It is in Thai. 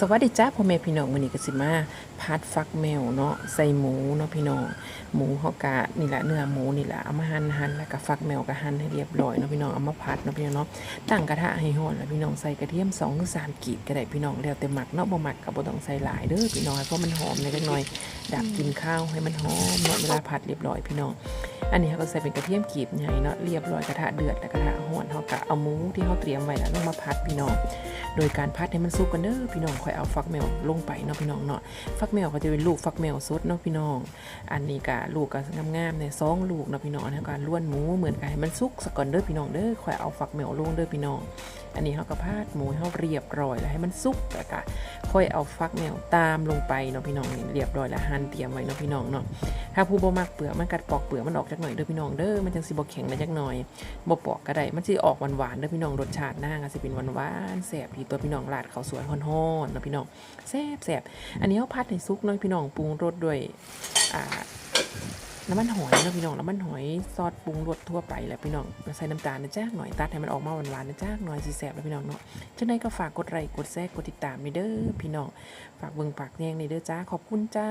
สวัสดีจ้าพ่อแม่พี่น้องมือนี้กสิมา พัดฟักแมวเนาะใส่หมูเนาะพี่น้องหมูเฮากะนี่แหละเนื้อหมูนี่แหละเอามาหั่นหั่นแล้วก็ฟักแมวก็หั่นให้เรียบร้อยเนาะพี่น้องเอามาพัดเนาะพี่น้องเนาะตั้งกระทะให้ร้อนแล้วพี่น้องใส่กระเทียม2หรือ3กีบก็ได้พี่น้องแล้วแต่หมักเนาะบ่หมักก็บ่ต้องใส่หลายเด้อพี่น้องให้เพราะมันหอมในจักหน่อยดับกินข้าวให้มันหอมเนาะเวลาผัดเรียบร้อยพี่น้องอันนี้เขาก็ใส่เป็นกระเทียมกีบใหญ่เนาะเรียบร้อยกระทะเดือดแล้วกระทะห้อนเขากะเอาหมูที่เขาเตรียมไว้แล้วลงมาพัดพี่น้องโดยการพัดให้มันสุกกันเด้อพี่น้องค่อยเอาฟักแมวลงไปเนาะพี่น้องเนาะฟักแมวก็จะเป็นลูกฟักแมวสดเนาะพี่น้อง อันนี้กะลูกกะงามๆเนี่ยสองลูกเนาะพี่น้องนะการล้วนหมูเหมือนกันให้มันสุกสะกก่อนเด้อพี่น้องเด้อค่อยเอาฟักแมวลงเด้อพี่น้อง อันนี้เขาก็พาดหมูเขาเรียบร้อยแล้วให้มันสุกแล้วก็ค่อยเอาฟักแมวตามลงไปเนาะพี่น้องนี่เรียบร้อยแล้วหั่นเตรียมไว้เนาะพี่น้องเนาะถ้าผู้บ่มักเปลือกมันกัดปอกเปลือกมันออกจักหน่อยเด้อพี่น้องเด้อมันจังสิบ่แข็งได้จักหน่อยบ่ปอกก็ได้มันสิออกหวานๆเด้อพี่น้องรสชาติหน้าก็สิเป็นหวานๆแซ่บพี่ตัวพี่น้องราดข้าวสวยฮ้อนๆเนาะพี่น้องแซ่บแซ่บอันนี้เฮาพัดให้สุกเนาะพี่น้องปรุงรสด้วยอ่า น้ำมันหอยนะพี่น้องน้ำมันหอยซอสปรุงรสทั่วไปแหละพี่น้องใส่น้ำตาลนะจ้าหน่อยตัดให้มันออกมาหวานๆนะจ้าหน่อยสีแสบแล้วพี่น้องเนาะจังไดก็ฝากกดไลค์กดแชร์กดติดตามนี่เด้อพี่น้องฝากเบิ่งฝากแยงนี่เด้อจ้าขอบคุณจ้า